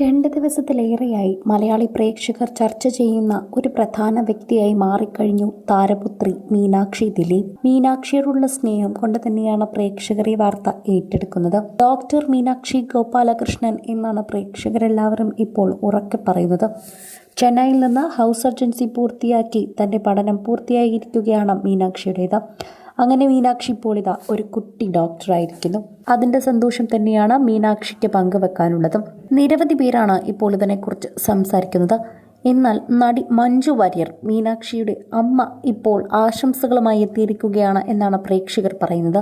രണ്ട് ദിവസത്തിലേറെയായി മലയാളി പ്രേക്ഷകർ ചർച്ച ചെയ്യുന്ന ഒരു പ്രധാന വ്യക്തിയായി മാറിക്കഴിഞ്ഞു താരപുത്രി മീനാക്ഷി ദിലീപ്. മീനാക്ഷിയോടുള്ള സ്നേഹം കൊണ്ട് തന്നെയാണ് പ്രേക്ഷകർ ഈ വാർത്ത ഏറ്റെടുക്കുന്നത്. ഡോക്ടർ മീനാക്ഷി ഗോപാലകൃഷ്ണൻ എന്നാണ് പ്രേക്ഷകരെല്ലാവരും ഇപ്പോൾ ഉറക്കെ പറയുന്നത്. ചെന്നൈയിൽ നിന്ന് ഹൗസ് സർജൻസി പൂർത്തിയാക്കി തന്റെ പഠനം പൂർത്തിയായിരിക്കുകയാണ് മീനാക്ഷിയുടേത്. അങ്ങനെ മീനാക്ഷി ഇപ്പോൾ ഇതാ ഒരു കുട്ടി ഡോക്ടറായിരിക്കുന്നു അതിന്റെ സന്തോഷം തന്നെയാണ് മീനാക്ഷിക്ക് പങ്കുവെക്കാനുള്ളതും. നിരവധി പേരാണ് ഇപ്പോൾ ഇതിനെക്കുറിച്ച് സംസാരിക്കുന്നത്. എന്നാൽ നടി മഞ്ജു വാര്യർ മീനാക്ഷിയുടെ അമ്മ ഇപ്പോൾ ആശംസകളുമായി എത്തിയിരിക്കുകയാണ് എന്നാണ് പ്രേക്ഷകർ പറയുന്നത്.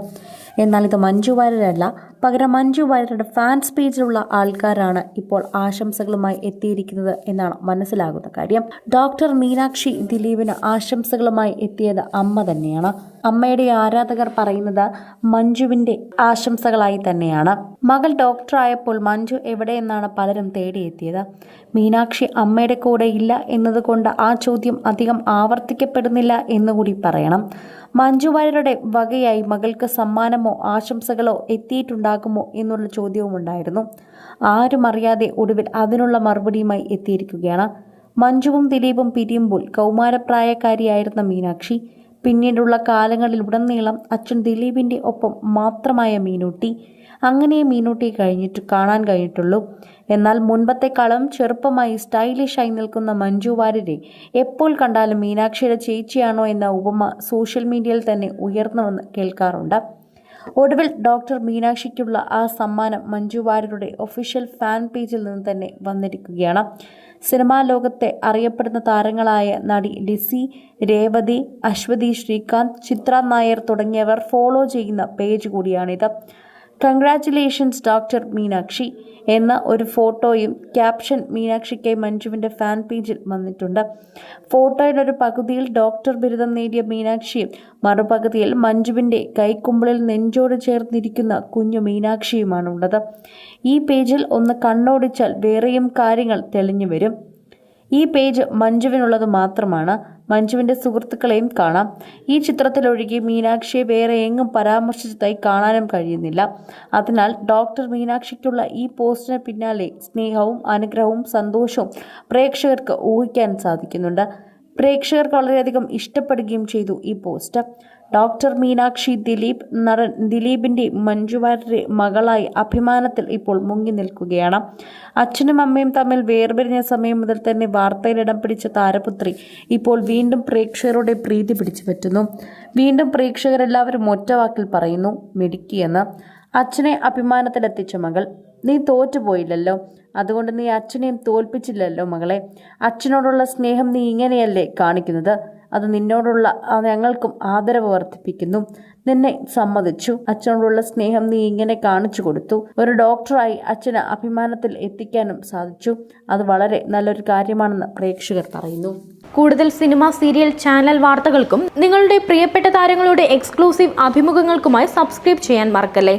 എന്നാൽ ഇത് മഞ്ജു വാര്യരല്ല പകരം മഞ്ജു വാര്യരുടെ ഫാൻസ് പേജിലുള്ള ആൾക്കാരാണ് ഇപ്പോൾ ആശംസകളുമായി എത്തിയിരിക്കുന്നത് എന്നാണ് മനസ്സിലാകുന്ന കാര്യം. ഡോക്ടർ മീനാക്ഷി ദിലീപിന് ആശംസകളുമായി എത്തിയത് അമ്മ തന്നെയാണ്. അമ്മയുടെ ആരാധകർ പറയുന്നത് മഞ്ജുവിന്റെ ആശംസകളായി തന്നെയാണ്. മകൾ ഡോക്ടറായപ്പോൾ മഞ്ജു എവിടെയെന്നാണ് പലരും തേടിയെത്തിയത്. മീനാക്ഷി അമ്മയുടെ കൂടെ ഇല്ല എന്നതുകൊണ്ട് ആ ചോദ്യം അധികം ആവർത്തിക്കപ്പെടുന്നില്ല എന്നുകൂടി പറയണം. മഞ്ജു വാര്യരുടെ വകയായി മകൾക്ക് സമ്മാനമോ ആശംസകളോ എത്തിയിട്ടുണ്ടാകുമോ എന്നുള്ള ചോദ്യവും ഉണ്ടായിരുന്നു ആരും അറിയാതെ ഒടുവിൽ അതിനുള്ള മറുപടിയുമായി എത്തിയിരിക്കുകയാണ്. മഞ്ജുവും ദിലീപും പിരിയുമ്പോൾ കൗമാരപ്രായക്കാരിയായിരുന്ന മീനാക്ഷി പിന്നീടുള്ള കാലങ്ങളിൽ ഉടനീളം അച്ഛൻ ദിലീപിന്റെ ഒപ്പം മാത്രമായ മീനൂട്ടി. അങ്ങനെ മീനൂട്ടി കഴിഞ്ഞിട്ട് കാണാൻ കഴിഞ്ഞിട്ടുള്ളൂ. എന്നാൽ മുൻപത്തെക്കാളും ചെറുപ്പമായി സ്റ്റൈലിഷായി നിൽക്കുന്ന മഞ്ജു വാര്യരെ എപ്പോൾ കണ്ടാലും മീനാക്ഷിയുടെ ചേച്ചിയാണോ എന്ന ഉപമ സോഷ്യൽ മീഡിയയിൽ തന്നെ ഉയർന്നുവന്ന് കേൾക്കാറുണ്ട്. ഒടുവിൽ ഡോക്ടർ മീനാക്ഷിക്കുള്ള ആ സമ്മാനം മഞ്ജു വാര്യരുടെ ഒഫീഷ്യൽ ഫാൻ പേജിൽ നിന്ന് തന്നെ വന്നിരിക്കുകയാണ്. സിനിമാ ലോകത്തെ അറിയപ്പെടുന്ന താരങ്ങളായ നടി ലിസി രേവതി അശ്വതി ശ്രീകാന്ത് ചിത്ര നായർ തുടങ്ങിയവർ ഫോളോ ചെയ്യുന്ന പേജ് കൂടിയാണിത്. കൺഗ്രാറ്റുലേഷൻസ് ഡോക്ടർ മീനാക്ഷി എന്ന ഒരു ഫോട്ടോയും ക്യാപ്ഷൻ മീനാക്ഷിക്കായി മഞ്ജുവിന്റെ ഫാൻ പേജിൽ വന്നിട്ടുണ്ട്. ഫോട്ടോയുടെ ഒരു പകുതിയിൽ ഡോക്ടർ ബിരുദം നേടിയ മീനാക്ഷിയും മറുപകുതിയിൽ മഞ്ജുവിന്റെ കൈക്കുമ്പിളിൽ നെഞ്ചോട് ചേർന്നിരിക്കുന്ന കുഞ്ഞു മീനാക്ഷിയുമാണ് ഉള്ളത് ഈ പേജിൽ ഒന്ന് കണ്ണോടിച്ചാൽ വേറെയും കാര്യങ്ങൾ തെളിഞ്ഞു വരും. ഈ പേജ് മഞ്ജുവിനുള്ളത് മാത്രമാണ്. മഞ്ജുവിന്റെ സുഹൃത്തുക്കളെയും കാണാം. ഈ ചിത്രത്തിലൊഴികെ മീനാക്ഷിയെ വേറെ എങ്ങും പരാമർശിച്ചതായി കാണാനും കഴിയുന്നില്ല. അതിനാൽ ഡോക്ടർ മീനാക്ഷിക്കുള്ള ഈ പോസ്റ്റിന് പിന്നാലെ സ്നേഹവും അനുഗ്രഹവും സന്തോഷവും പ്രേക്ഷകർക്ക് ഊഹിക്കാൻ സാധിക്കുന്നുണ്ട്. പ്രേക്ഷകർക്ക് വളരെയധികം ഇഷ്ടപ്പെടുകയും ചെയ്തു ഈ പോസ്റ്റ്. ഡോക്ടർ മീനാക്ഷി ദിലീപ് നടൻ ദിലീപിന്റെ മഞ്ജുവാര്യരുടെ മകളായി അഭിമാനത്തിൽ ഇപ്പോൾ മുങ്ങി നിൽക്കുകയാണ്. അച്ഛനും അമ്മയും തമ്മിൽ വേർപിരിഞ്ഞ സമയം മുതൽ തന്നെ വാർത്തയിൽ ഇടം പിടിച്ച താരപുത്രി ഇപ്പോൾ വീണ്ടും പ്രേക്ഷകരുടെ പ്രീതി പിടിച്ചു പറ്റുന്നു. വീണ്ടും പ്രേക്ഷകരെല്ലാവരും ഒറ്റവാക്കിൽ പറയുന്നു മിടുക്കിയെന്ന് അച്ഛനെ അഭിമാനത്തിലെത്തിച്ച മകൾ നീ തോറ്റുപോയില്ലല്ലോ. അതുകൊണ്ട് നീ അച്ഛനെയും തോൽപ്പിച്ചില്ലല്ലോ മകളെ. അച്ഛനോടുള്ള സ്നേഹം നീ ഇങ്ങനെയല്ലേ കാണിക്കുന്നത്? അത് നിന്നോടുള്ള ഞങ്ങൾക്കും ആദരവ് വർദ്ധിപ്പിക്കുന്നു. നിന്നെ സമ്മതിച്ചു. അച്ഛനോടുള്ള സ്നേഹം നീ ഇങ്ങനെ കാണിച്ചു കൊടുത്തു. ഒരു ഡോക്ടറായി അച്ഛന് അഭിമാനത്തിൽ എത്തിക്കാനും സാധിച്ചു. അത് വളരെ നല്ലൊരു കാര്യമാണെന്ന് പ്രേക്ഷകർ പറയുന്നു. കൂടുതൽ സിനിമ സീരിയൽ ചാനൽ വാർത്തകൾക്കും നിങ്ങളുടെ പ്രിയപ്പെട്ട താരങ്ങളുടെ എക്സ്ക്ലൂസീവ് അഭിമുഖങ്ങൾക്കുമായി സബ്സ്ക്രൈബ് ചെയ്യാൻ മറക്കല്ലേ?